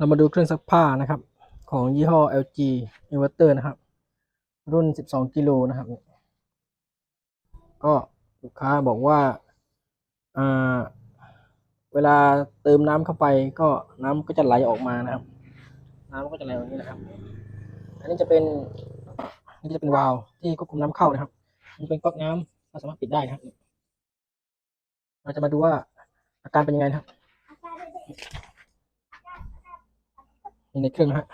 เรามาดูเครื่องซักผ้านะครับ ของยี่ห้อ LG Inverter นะครับ รุ่น 12 กิโลนะครับ ก็ลูกค้าบอกว่าเวลาเติมน้ำเข้าไปก็น้ำก็จะไหลออกมานะครับ น้ำก็จะไหลออกอย่างนี้นะครับ อันนี้จะเป็นอันนี้จะเป็นวาล์วที่ควบคุมน้ำเข้านะครับอันเป็นก๊อกน้ำเราสามารถปิดได้นะครับ เราจะมาดูว่าอาการเป็นยังไงนะครับ ในเครื่องฮะ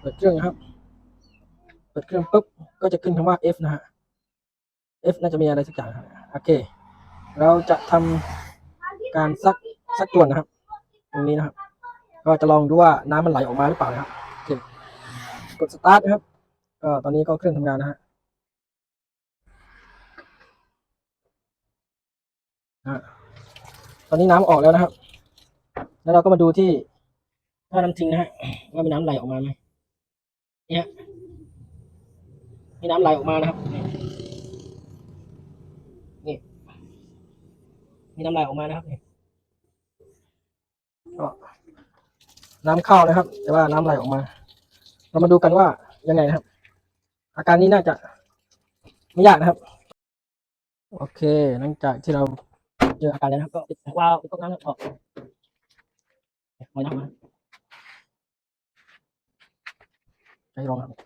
เปิดเครื่องนะครับ เปิดเครื่องปุ๊บ ก็จะขึ้นคำว่า F นะฮะ F น่าจะมีอะไรสักอย่างโอเค เราจะทำการซักซักจวนนะครับ ตรงนี้นะครับ ก็จะลองดูว่าน้ำมันไหลออกมาหรือเปล่านะครับโอเคกดสตาร์ทนะครับ ก็ตอนนี้ก็เครื่องทำงานนะฮะอะ ตอนนี้น้ำออกแล้วนะครับ แล้วเราก็มาดูที่ท่อน้ำทิ้งนะฮะว่ามีน้ำไหลออกมาไหมเนี่ยมีน้ำไหลออกมานะครับนี่มีน้ำลายออกมานะครับนี่ก็น้ำเข้านะครับ แต่ว่าน้ำไหลออกมา เรามาดูกันว่ายังไงนะครับ อาการนี้น่าจะไม่ยากนะครับ โอเค หลังจากที่เรา เจออาการแล้วนะครับก็ปิดวาวก๊อกน้ำออกมอยน้ำมาใจร้อนครับ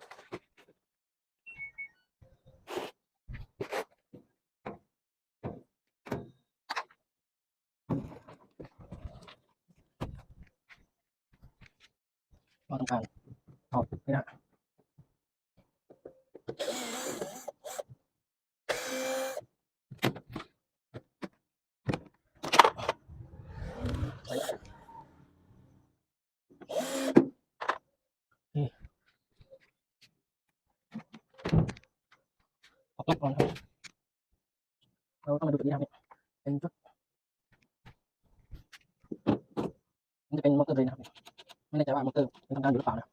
เราทำการถอดนี่นะนี่ แรกก่อนครับเราต้องมาดูตัวนี้ครับเป็นจุดมันจะเป็นมอเตอร์เลยนะครับ ไม่แน่ใจว่ามอเตอร์มันทำงานอยู่หรือเปล่านะ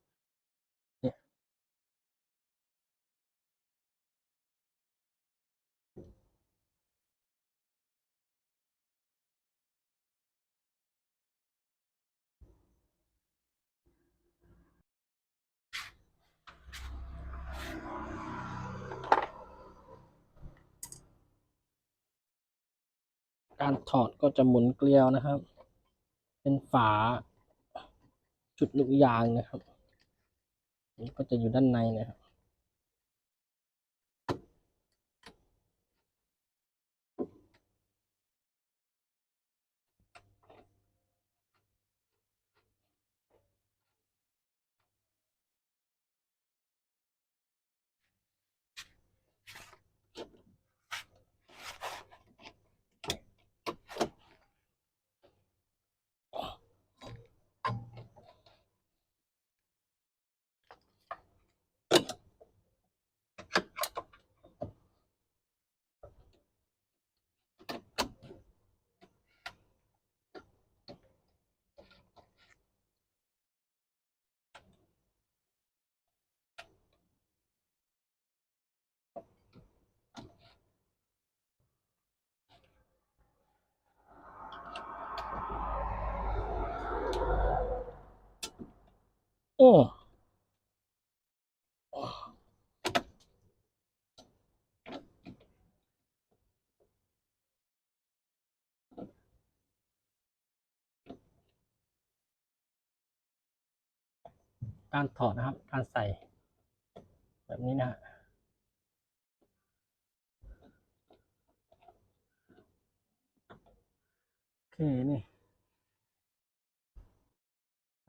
การถอดก็จะหมุนเกลียวนะครับ เป็นฝาจุดลูกยางนะครับนี่ก็จะอยู่ด้านในนะครับ อ้การถอดนะครับ การใส่ แบบนี้นะโอเค นี่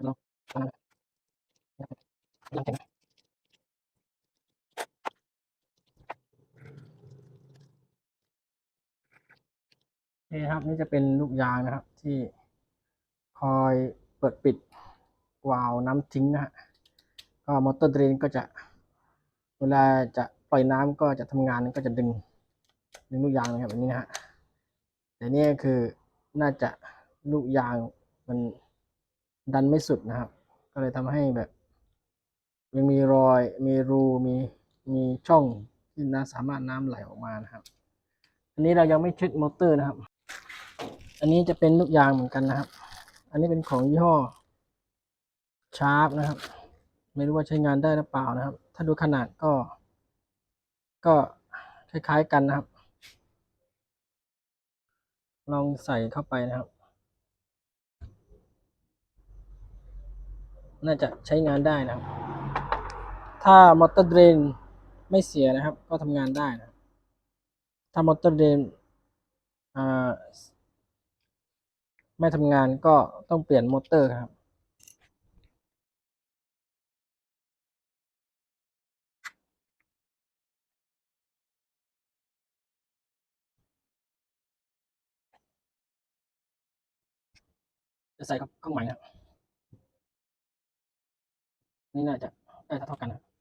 ลอง ลองลองแต่งนะนี่นะครับนี่จะเป็นลูกยางนะครับ ที่คอยเปิดปิดวาล์วน้ำทิ้งนะฮะก็มอเตอร์เดรนก็จะเวลาจะปล่อยน้ำก็จะทำงานก็จะดึงดึงลูกยางนะครับแบบนี้นะฮะแต่นี่คือน่าจะลูกยางมันดันไม่สุดนะครับ ก็เลยทำให้แบบ ยังมีรอยมีรูมีมีช่องที่น้ำสามารถน้ำไหลออกมานะครับ อันนี้เรายังไม่เช็ดมอเตอร์นะครับ อันนี้จะเป็นลูกยางเหมือนกันนะครับ อันนี้เป็นของยี่ห้อชาร์ปนะครับ ไม่รู้ว่าใช้งานได้หรือเปล่านะครับ ถ้าดูขนาดก็ ก็คล้ายๆกันนะครับ ลองใส่เข้าไปนะครับ น่าจะใช้งานได้นะครับ ถ้ามอเตอร์เดรนไม่เสียนะครับ ก็ทำงานได้นะ ถ้ามอเตอร์เดรนไม่ทำงานก็ต้องเปลี่ยนมอเตอร์ครับจะใส่กับเครื่องใหม่นะครับนี่น่าจะได้เท่ากันนะ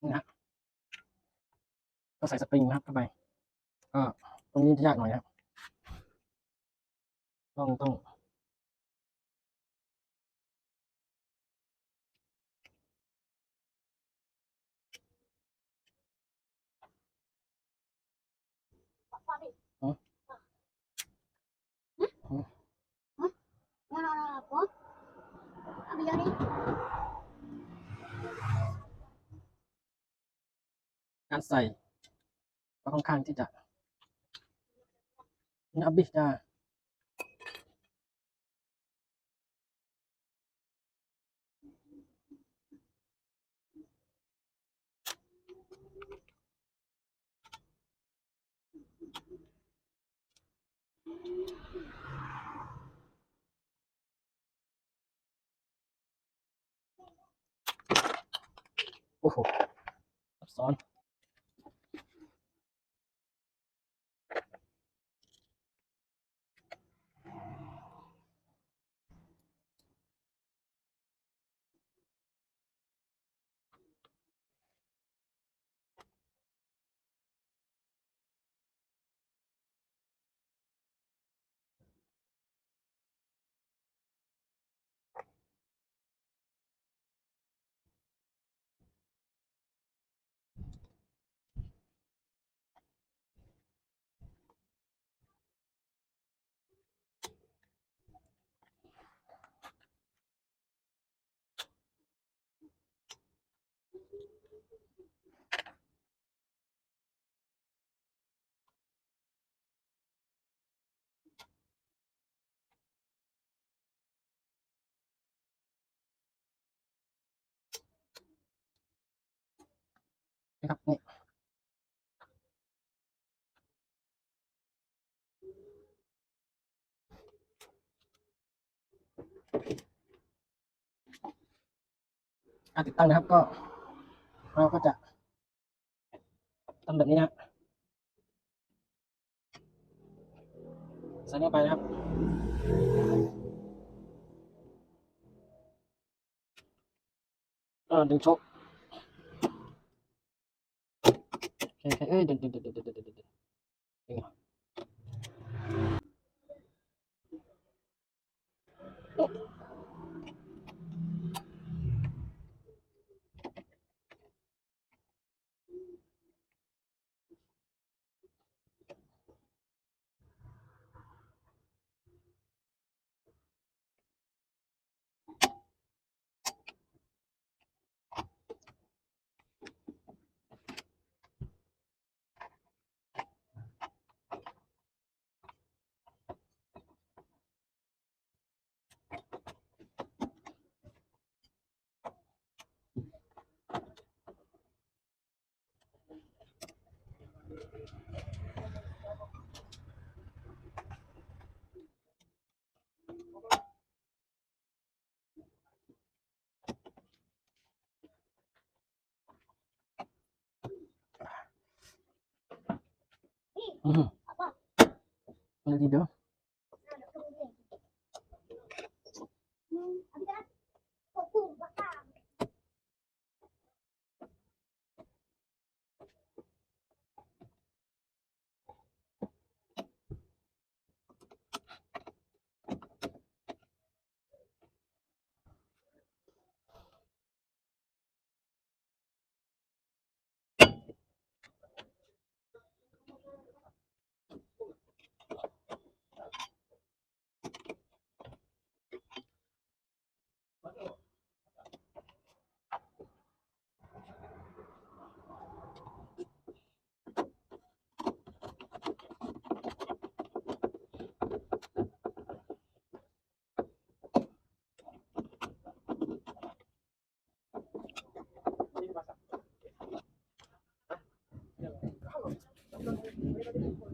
นี่นะก็ใส่สปริงนะครับเข้าไปก็ตรงนี้จะยากหน่อยนะครับต้องต้อง No, no, no, no, ¿por? A การใส่ก็ค่อนข้างที่จะนับบิจ้โอ้โหซับซ้อน นะครับนี่การติดตั้งนะครับก็ เราก็จะทำแบบนี้นะใส่เข้าไปนะครับก็ดึงชก Okay, okay. Eh, dah, dah, dah, dah, dah, dah, dah. Tengok. Oh. Mm -hmm. Apa? lagi dong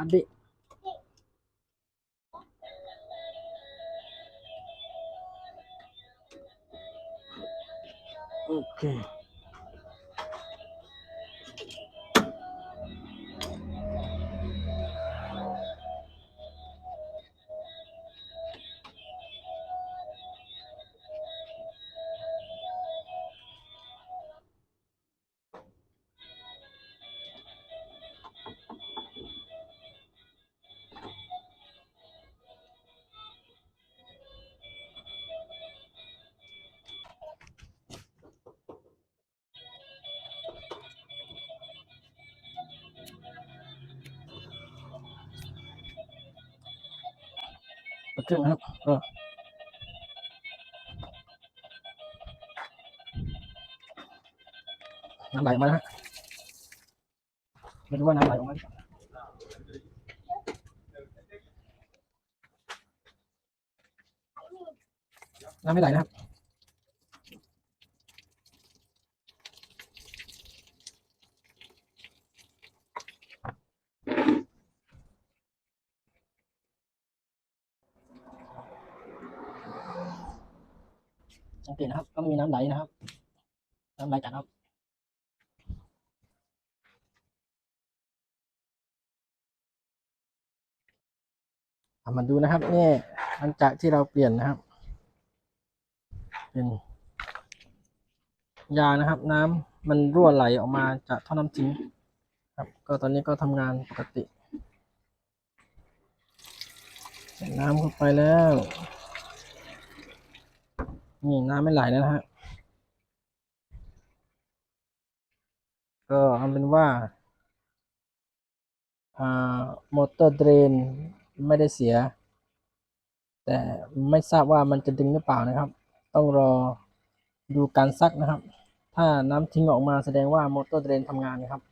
啊对 ok Betul ครับก็น้ำไหลออกมานะฮะไม่รู้ว่าน้ำไหลออกมาหรือเปล่าน้ำไม่ไหลนะครับ สังเกตนะครับ ก็ ไม่มีน้ำไหลนะครับน้ำไหลจากครับเอามาดูนะครับนี่หลังจากที่เราเปลี่ยนนะครับ เป็น ยานะครับ น้ำมันรั่วไหลออกมาจากท่อน้ำทิ้งครับ ก็ตอนนี้ก็ทำงานปกติใส่น้ำเข้าไปแล้ว นี่น้ำไม่ไหลแล้วนะฮะ ก็เอาเป็นว่าอ่ามอเตอร์เดรนไม่ได้เสีย แต่ไม่ทราบว่ามันจะดึงหรือเปล่านะครับ ต้องรอดูการซักนะครับ ถ้าน้ำทิ้งออกมาแสดงว่ามอเตอร์เดรนทำงานนะครับ